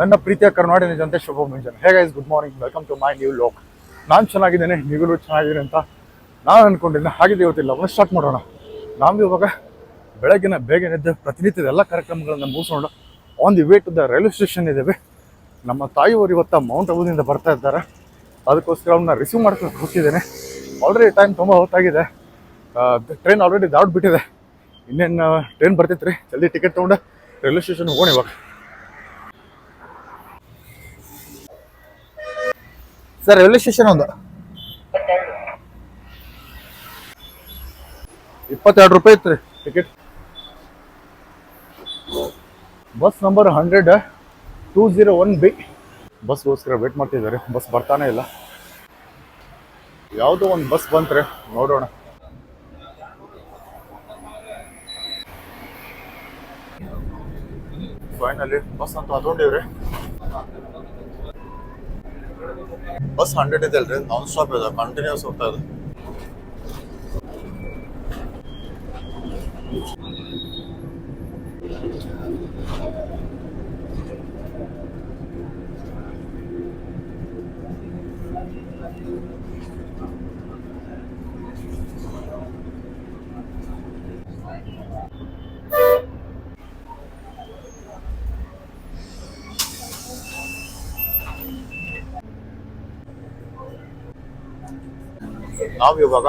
ನನ್ನ ಪ್ರೀತಿಯ ಕರ್ನಾಟಕ ಜನತೆ ಶುಭ ಮುಂಜಾನೆ ಹೇಗೆ is good morning welcome to my new log ನಾನು ಚೆನ್ನಾಗಿದ್ದೇನೆ ನೀವುಗಳು ಚೆನ್ನಾಗಿದ್ದೀನಿ ಅಂತ ನಾನು ಅಂದ್ಕೊಂಡಿದ್ದೆ ಹಾಗಿದೆ ಇವತ್ತಿಲ್ಲ ಒಂದು ಸ್ಟಾರ್ಟ್ ಮಾಡೋಣ. ನಾವು ಇವಾಗ ಬೆಳಗಿನ ಬೇಗ ಎದ್ದು ಪ್ರತಿನಿತ್ಯದ ಎಲ್ಲ ಕಾರ್ಯಕ್ರಮಗಳನ್ನು ಮುಗಿಸೋಣ on the way to the railway station ಇದ್ದೇವೆ. ನಮ್ಮ ತಾಯಿಯವರು ಇವತ್ತು ಮೌಂಟ್ ಅಬುದಿಂದ ಬರ್ತಾ ಇದ್ದಾರೆ. ಅದಕ್ಕೋಸ್ಕರ ಅವ್ರನ್ನ ರಿಸೀವ್ ಮಾಡ್ಕೊಂಡು ಹೋಗ್ತಿದ್ದೇನೆ. ಆಲ್ರೆಡಿ ಟೈಮ್ ತುಂಬ ಹೊತ್ತಾಗಿದೆ. ಟ್ರೈನ್ ಆಲ್ರೆಡಿ ದಾಟ್ ಬಿಟ್ಟಿದೆ. ಇನ್ನೇನು ಟ್ರೈನ್ ಬರ್ತೈತ್ರಿ? ಜಲ್ದಿ ಟಿಕೆಟ್ ತೊಗೊಂಡು ರೈಲ್ವೆ ಸ್ಟೇಷನ್ ಹೋಗೋಣ ಇವಾಗ. ಸರ್ ರೈಲ್ವೆ ಸ್ಟೇಷನ್ ಒಂದು. ಇಪ್ಪತ್ತೆರಡು ರೂಪಾಯಿ ಇತ್ತು ರೀ ticket bus number hundred two zero one B ಬಸ್ಗೋಸ್ಕರ wait ಮಾಡ್ತಿದ್ದಾರೆ. ಬಸ್ ಬರ್ತಾನೆ ಇಲ್ಲ. ಯಾವುದೋ ಒಂದು ಬಸ್ ಬಂತ್ರೆ, ನೋಡೋಣ. ಫೈನಲಿ ಬಸ್ ಅಂತ ಹತ್ಕೊಂಡಿವ್ರಿ. ಬಸ್ ಹಂಡ್ರೆಡ್ ಇದೆ ಅಲ್ರಿ ನಾನ್ ಸ್ಟಾಪ್ ಇದೆ ಕಂಟಿನ್ಯೂಸ್ ಹೋಗ್ತಾ ಇದೆ. ನಾವು ಇವಾಗ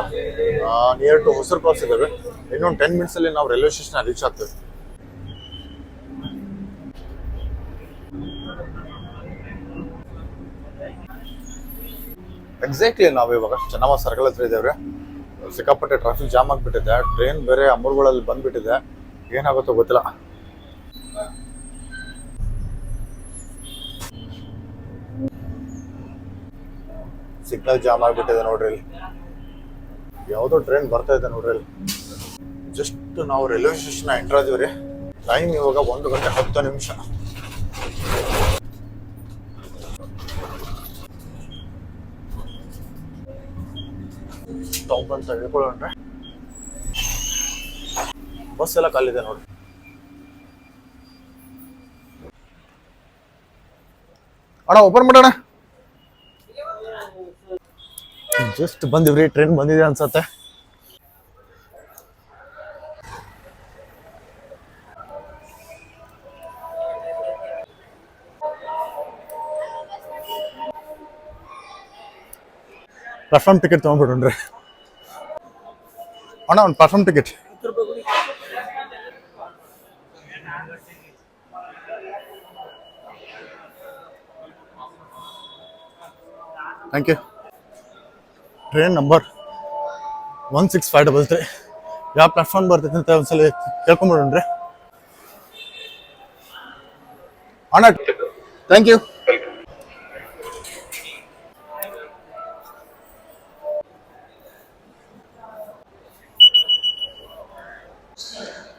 ನಿಯರ್ ಟು ಹೊಸರು ಕ್ರಾಸ್ ಇದ್ದೇವೆ. ಇನ್ನೊಂದು ಟೆನ್ ಮಿನಿಟ್ಸ್ ಅಲ್ಲಿ ನಾವು ರೈಲ್ವೆ ಸ್ಟೇಷನ್ ರೀಚ್ ಆಗ್ತೇವೆ. ಎಕ್ಸಾಕ್ಟ್ಲಿ ನಾವು ಇವಾಗ ಚೆನ್ನಮ್ಮ ಸರ್ಕಲ್ ಹತ್ರ ಇದ್ದೇವೆ. ಸಿಕ್ಕಾಪಟ್ಟೆ ಟ್ರಾಫಿಕ್ ಜಾಮ್ ಆಗಿಬಿಟ್ಟಿದೆ. ಟ್ರೈನ್ ಬೇರೆ ಅಮೂರ್ಗಳಲ್ಲಿ ಬಂದ್ಬಿಟ್ಟಿದೆ. ಏನಾಗುತ್ತೋ ಗೊತ್ತಿಲ್ಲ. ಸಿಗ್ನಲ್ ಜಾಮ್ ಆಗಿಬಿಟ್ಟಿದೆ ನೋಡ್ರಿ ಇಲ್ಲಿ. ಯಾವುದೋ ಟ್ರೈನ್ ಬರ್ತಾ ಇದೆ ನೋಡ್ರಿ ಅಲ್ಲಿ. ಜಸ್ಟ್ ನಾವು ರೈಲ್ವೆ ಸ್ಟೇಷನ್ ಎಂಟರ್ ರೀ. ಟೈಮ್ ಇವಾಗ ಒಂದು ಗಂಟೆ ಹತ್ತು ನಿಮಿಷ. ಸ್ಟಾಪ್ ಅಂತ ಹೇಳ್ಕೊಳ್ಳೋಣ ಬಸ್ ಎಲ್ಲ ಕಾಲಿದೆ ನೋಡ್ರಿ. ಅಣ್ಣ ಓಪನ್ ಮಾಡೋಣ. ಜಸ್ಟ್ ಬಂದಿವ್ರಿ ಟ್ರೈನ್ ಬಂದಿದೆ ಅನ್ಸತ್ತೆ. ಪ್ಲಾಟ್ಫಾರ್ಮ್ ಟಿಕೆಟ್ ತೊಗೊಂಡ್ಬಿಡ್ರಿ ಅಣ್ಣ ಒಂದು platform ticket thank you train number one six five double three ಯಾವ ಪ್ಲಾಟ್ಫಾರ್ಮ್ ಬರ್ತೈತೆ ಅಂತ ಒಂದ್ಸಲ ಕೇಳ್ಕೊಂಬಿಡ್ರಿ ಅಣ್ಣ ಥ್ಯಾಂಕ್ ಯು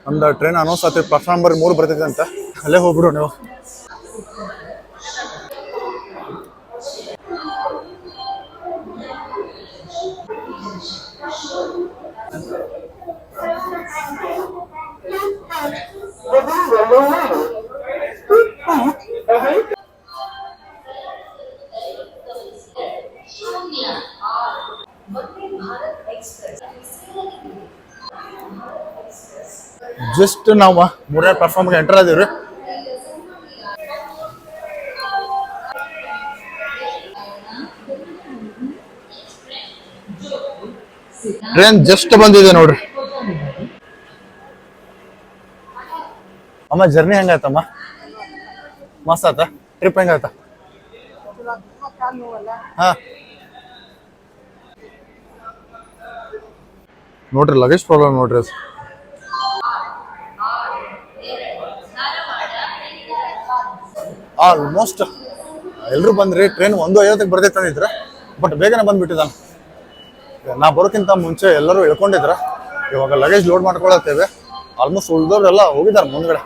ನಮ್ದು ಟ್ರೈನ್ ಅನೌನ್ಸ್ ಆಗ್ತೈತೆ ಪ್ಲಾಟ್ಫಾರ್ಮ್ ನಂಬರ್ ಮೂರು ಬರ್ತೈತೆ ಅಂತ. ಅಲ್ಲೇ ಹೋಗ್ಬಿಡು ನೀವು. ಜಸ್ಟ್ ನಾವು ಮೂರನೇ ಪ್ಲಾಟ್ಫಾರ್ಮ್ಗೆ ಎಂಟರ್ ಆದೀವ್ರಿ. ಟ್ರೈನ್ ಜಸ್ಟ್ ಬಂದಿದೆ ನೋಡ್ರಿ. ಅಮ್ಮ ಜರ್ನಿ ಹೆಂಗಾಯ್ತಮ್ಮ? ಮಸ್ತ್ ಆತ ಟ್ರಿಪ್ ಹೆಂಗಾಯ್ತ? ಹಾ. ನೋಡ್ರಿ ಲಗೇಜ್ ಪ್ರಾಬ್ಲಮ್ ನೋಡ್ರಿ ಆಲ್ಮೋಸ್ಟ್ ಎಲ್ಲರೂ ಬಂದ್ರಿ ಟ್ರೈನ್ ಒಂದು ಐವತ್ತಕ್ಕೆ ಬರ್ದೇ ಅಂದಿದ್ರೆ ಬಟ್ ಬೇಗನೆ ಬಂದ್ಬಿಟ್ಟಿದ್ದಾನೆ ನಾ ಬರೋಕ್ಕಿಂತ ಮುಂಚೆ ಎಲ್ಲರೂ ಇಳ್ಕೊಂಡಿದ್ರ ಇವಾಗ ಲಗೇಜ್ ಲೋಡ್ ಮಾಡ್ಕೊಳತ್ತೇವೆ. ಆಲ್ಮೋಸ್ಟ್ ಉಳಿದವರೆಲ್ಲ ಹೋಗಿದ್ದಾರೆ ಮುಂದ್ಗಡೆ.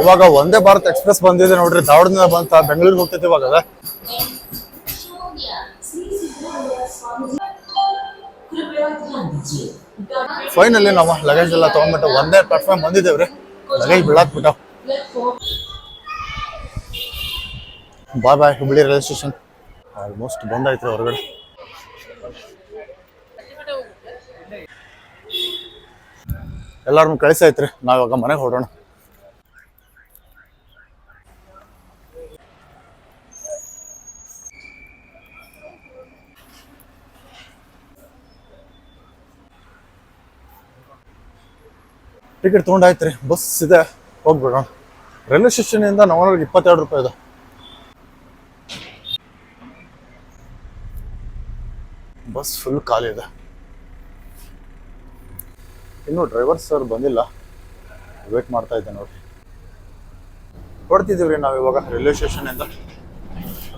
ಇವಾಗ ಒಂದೇ ಭಾರತ್ ಎಕ್ಸ್ಪ್ರೆಸ್ ಬಂದಿದೆ ನೋಡ್ರಿ ಧಾರವಾಡದಿಂದ ಬಂತ, ಬೆಂಗಳೂರಿಗೆ ಹೋಗ್ತೈತಿ ಇವಾಗ. ಫೈನಲಿ ನಾವು ಲಗೇಜ್ ಎಲ್ಲ ತಗೊಂಡ್ಬಿಟ್ಟು ಒಂದೇ ಪ್ಲಾಟ್ಫಾರ್ಮ್ ಬಂದಿದ್ದೇವ್ರಿ. Luggage ಬಿಡಾಕ್ಬಿಟ್ಟು bye bye, Hubli railway station almost ಬಂದಾಯ್ತು ಹೊರಗಡೆ. ಎಲ್ಲಾರನ್ನು ಕಳಿಸಾಯ್ತ್ರಿ ಇವಾಗ ಮನೆಗೆ ಹೊರಡೋಣ. ಟಿಕೆಟ್ ತೊಗೊಂಡಾಯ್ತು ರೀ, ಬಸ್ ಇದೆ, ಹೋಗ್ಬಿಡೋಣ. ರೈಲ್ವೆ ಸ್ಟೇಷನಿಂದ ನವನೂರಿಗೆ ಇಪ್ಪತ್ತೆರಡು ರೂಪಾಯಿ ಇದೆ. ಬಸ್ ಫುಲ್ ಖಾಲಿ ಇದೆ. ಇನ್ನು ಡ್ರೈವರ್ ಸರ್ ಬಂದಿಲ್ಲ. ವೇಟ್ ಮಾಡ್ತಾ ಇದ್ದೆ ನೋಡಿ. ಹೊಡ್ತಿದ್ದೀವಿ ರೀ ನಾವು ಇವಾಗ ರೈಲ್ವೆ ಸ್ಟೇಷನಿಂದ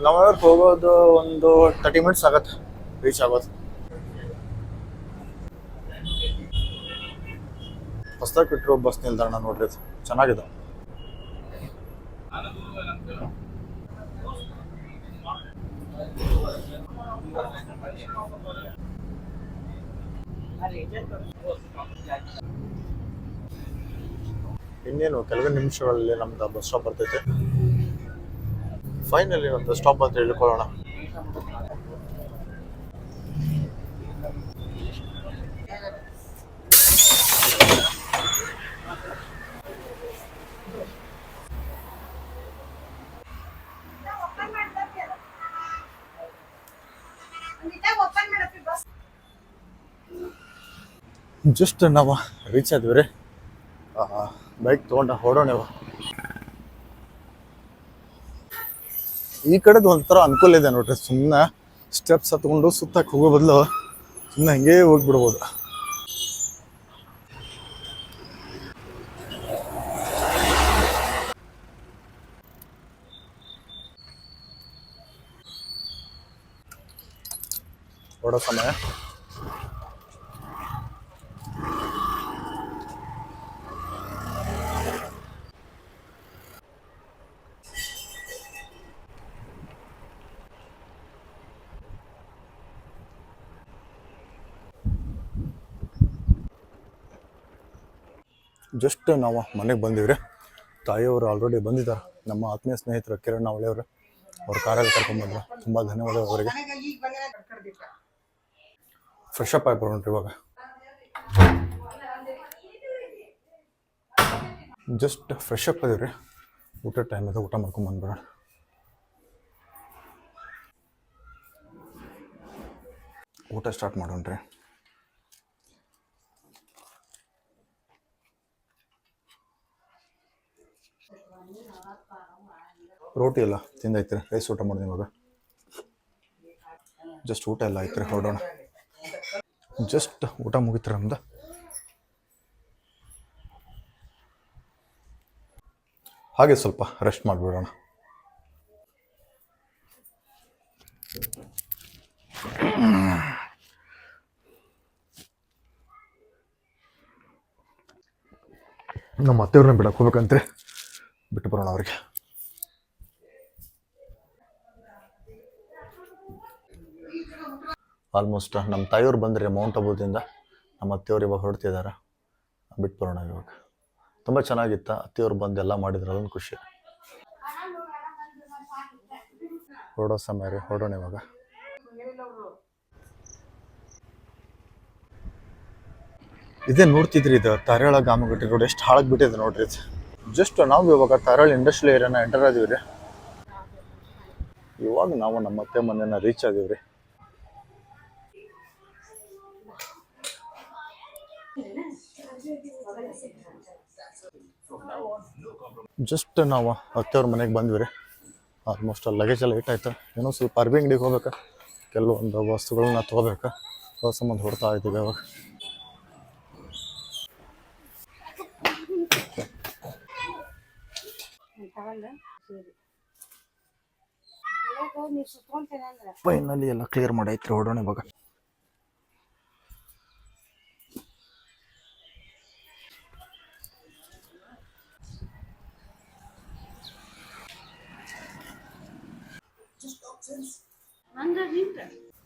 ನಾವು ಹೋಗೋದು ಒಂದು ತರ್ಟಿ ಮಿನಿಟ್ಸ್ ಆಗತ್ತೆ ರೀಚ್ ಆಗೋದು. ಹೊಸದಾಗಿ ಇಟ್ಟಿರೋ ಬಸ್ ನಿಲ್ದಾಣ ನೋಡ್ರಿ ಚೆನ್ನಾಗಿದೆ. ಇನ್ನೇನು ಕೆಲವೇ ನಿಮಿಷಗಳಲ್ಲಿ ನಮ್ದು ಬಸ್ ಸ್ಟಾಪ್ ಬರ್ತೈತೆ. ಫೈನಲಿ ಒಂದು ಸ್ಟಾಪ್ ಅಂತ ಹೇಳ್ಕೊಳ್ಳೋಣ. ಜಸ್ಟ್ ನಾವು ರೀಚ್ ಆದ್ವಿ ರೀ. ಬೈಕ್ ತೊಗೊಂಡ ಹೊಡೋಣ ಈ ಕಡೆದು ಒಂಥರ ಅನುಕೂಲ ಇದೆ ನೋಡ್ರಿ ಸುಮ್ಮನೆ ಸ್ಟೆಪ್ಸ್ ಹತ್ಕೊಂಡು ಸುತ್ತಕ್ಕೆ ಹೋಗೋ ಬದಲು ಸುಮ್ಮನೆ ಹಂಗೆ ಹೋಗ್ಬಿಡ್ಬೋದು. ಹೊಡೋ ಸಮಯ. ಜಸ್ಟ್ ನಾವು ಮನೆಗೆ ಬಂದಿವ್ರಿ. ತಾಯಿಯವರು ಆಲ್ರೆಡಿ ಬಂದಿದ್ದಾರೆ ನಮ್ಮ ಆತ್ಮೀಯ ಸ್ನೇಹಿತರು ಕಿರಣ್ ಅವಳೆಯವರು ಅವ್ರ. ಕಾರಲ್ಲಿ ಕರ್ಕೊಂಡ್ಬಂದ್ರು ತುಂಬ ಧನ್ಯವಾದ ಅವರಿಗೆ. ಫ್ರೆಶ್ ಅಪ್ ಆಗ್ಬಿಡೋಣ್ರಿ ಇವಾಗ. ಜಸ್ಟ್ ಫ್ರೆಶ್ ಅಪ್ ಅದೀವಿ ರೀ ಊಟ ಟೈಮ್ ಇದೆ ಊಟ ಮಾಡ್ಕೊಂಡ್ ಬಂದ್ಬಿಡೋಣ. ಊಟ ಸ್ಟಾರ್ಟ್ ಮಾಡೋಣ್ರಿ. ರೋಟಿ ಎಲ್ಲ ತಿಂದೈತ್ರಿ. ರೈಸ್ ಊಟ ಮಾಡಿದೆ ಇವಾಗ. ಜಸ್ಟ್ ಊಟ ಎಲ್ಲ ಐತ್ರಿ ಹೊರಡೋಣ. ಜಸ್ಟ್ ಊಟ ಮುಗಿತ್ರ ನಮ್ದು ಹಾಗೆ ಸ್ವಲ್ಪ ರೆಸ್ಟ್ ಮಾಡಿಬಿಡೋಣ. ನಮ್ಮ ಅತ್ತೆಯವ್ರನ್ನ ಬಿಡಕ್ಕೆ ಹೋಗ್ಬೇಕಂತೆ. ಬಿಟ್ಟು ಬರೋಣ ಅವ್ರಿಗೆ. ಆಲ್ಮೋಸ್ಟ್ ನಮ್ಮ ತಾಯಿಯವ್ರು ಬಂದರೆ ಮೌಂಟ್ ಅಬೂದಿಂದ ನಮ್ಮ ಅತ್ತೆಯವ್ರು ಇವಾಗ ಹೊರಡ್ತಿದ್ದಾರೆ ಬಿಟ್ಟು ಬರೋಣ ಇವಾಗ. ತುಂಬ ಚೆನ್ನಾಗಿತ್ತ. ಅತ್ತೆಯವ್ರು ಬಂದು ಎಲ್ಲ ಮಾಡಿದ್ರು. ಅದೊಂದು ಖುಷಿ. ಹೊರಡೋ ಸಮಯ ರೀ. ಹೊರಡೋಣ ಇವಾಗ. ಇದೇ ನೋಡ್ತಿದ್ರಿ ಇದು ತಾರಾಳ ಗಾಮಗಟ್ಟಿ ರೋಡ್. ಎಷ್ಟು ಹಾಳಾಗಿ ಬಿಟ್ಟಿದೆ ನೋಡ್ರಿ ಜಸ್ಟ್ ನಾವು ಇವಾಗ ತಾರಾಳ ಇಂಡಸ್ಟ್ರಿಯಲ್ ಏರಿಯಾನ ಎಂಟರ್ ಆದೀವಿ ರೀ. ಇವಾಗ ನಾವು ನಮ್ಮ ಅತ್ತೆ ಮನೆಯನ್ನ ರೀಚ್ ಆದೀವಿ ಜಸ್ಟ್ ನಾವು ಅತ್ತೆಯವ್ರ ಮನೆಗೆ ಬಂದ್ವಿ ರೀ. ಆಲ್ಮೋಸ್ಟ್ ಅಲ್ಲಿ ಲಗೇಜ್ ಎಲ್ಲ ಆಯ್ತು. ಏನೋ ಸ್ವಲ್ಪ ಅರ್ಬಿ ಅಂಗಡಿಗೆ ಹೋಗ್ಬೇಕು. ಕೆಲವೊಂದು ವಸ್ತುಗಳನ್ನ ತೊಗೋಬೇಕು. ಅದ್ರ ಸಂಬಂಧ ಹೊಡ್ತಾ ಇದ್ದೀವಿ ಅವಾಗ. ಫೈನಲಿ ಎಲ್ಲ ಕ್ಲಿಯರ್ ಮಾಡೈತ್ರಿ, ಹೊಡೋಣ ಇವಾಗ.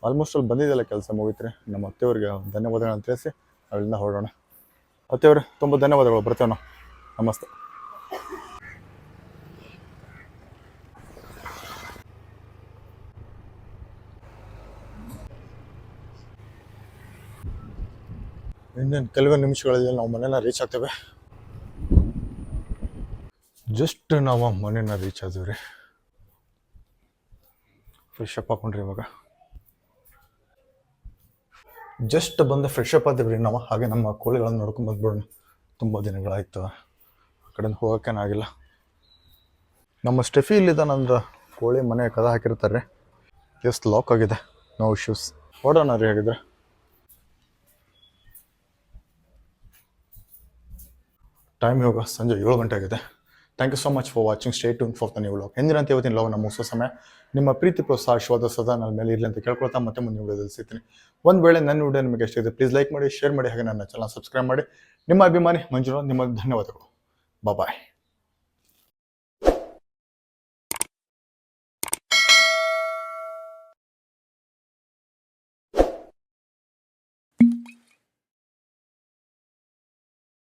ಆಲ್ಮೋಸ್ಟ್ ಅಲ್ಲಿ ಬಂದಿದ್ದೆಲ್ಲ ಕೆಲಸ ಮುಗಿತ್ರಿ. ನಮ್ಮ ಅತ್ತೆಯವ್ರಿಗೆ ಅಂತ ತಿಳಿಸಿ ಅಲ್ಲಿಂದ ಹೊರಡೋಣ. ಅತ್ತೆಯವ್ರೆ, ತುಂಬ ಧನ್ಯವಾದಗಳು. ಬರ್ತೇವೆ ನಮಸ್ತೆ. ಇನ್ನೇನು ಕೆಲವೇ ನಿಮಿಷಗಳಲ್ಲಿ ನಾವು ಮನೇನ ರೀಚ್ ಆಗ್ತೇವೆ. ಜಸ್ಟ್ ನಾವು ಮನೇನ ರೀಚ್ ಆದ್ವಿ ಫ್ರೆಶ್ ಅಪ್ ಹಾಕೊಂಡ್ರಿ ಇವಾಗ. ಜಸ್ಟ್ ಬಂದು ಫ್ರೆಶ್ ಅಪ್ ಆದಿವ್ರಿ ನಾವು. ಹಾಗೆ ನಮ್ಮ ಕೋಳಿಗಳನ್ನು ನೋಡ್ಕೊಂಡು ಬಂದ್ಬಿಡೋಣ. ತುಂಬ ದಿನಗಳಾಯ್ತು. ಆ ಕಡೆಯಿಂದ ಹೋಗೋಕ್ಕೇನಾಗಿಲ್ಲ ನಮ್ಮ ಸ್ಟೆಫಿ ಇಲ್ಲಿದ್ದಾನಂದ್ರೆ ಕೋಳಿ ಮನೆ ಕದ ಹಾಕಿರ್ತಾರೆ. ಎಷ್ಟು ಲಾಕ್ ಆಗಿದೆ. ನೋ ಇಶ್ಯೂಸ್ ಓಡೋಣ ರೀ ಹಾಗಿದ್ರೆ. ಟೈಮ್ ಇವಾಗ ಸಂಜೆ ಏಳು ಗಂಟೆ ಆಗಿದೆ. Thank you so much for watching stay to for the new log ಎಂದಿನಂತೆ ಇವತ್ತಿನ ಲಾಗ್ ನಮ್ಮ ಮುಗಿಸೋ ಸಮಯ, ನಿಮ್ಮ ಪ್ರೀತಿ ಪ್ರೋತ್ಸಾಹ ಶೋಧ ಸದಾ ನನ್ನ ಮೇಲೆ ಇರಲಿ ಅಂತ ಕೇಳ್ಕೊಳ್ತಾ ಮತ್ತೆ ಮುಂದಿನ ವಿಡಿಯೋದಲ್ಲಿ ಸಿಗ್ತೀನಿ. ಒಂದು ವೇಳೆ ನನ್ನ ವಿಡಿಯೋ ನಿಮಗೆ ಎಷ್ಟಿದೆ ಪ್ಲೀಸ್ ಲೈಕ್ ಮಾಡಿ ಶೇರ್ ಮಾಡಿ, ಹಾಗೆ ನನ್ನ ಚಾನಲ್ ಸಬ್ಸ್ಕ್ರೈಬ್ ಮಾಡಿ. ನಿಮ್ಮ ಅಭಿಮಾನಿ ಮಂಜುನಾಥ್ ನಿಮ್ಮ ಧನ್ಯವಾದಗಳು. ಬಾಯ್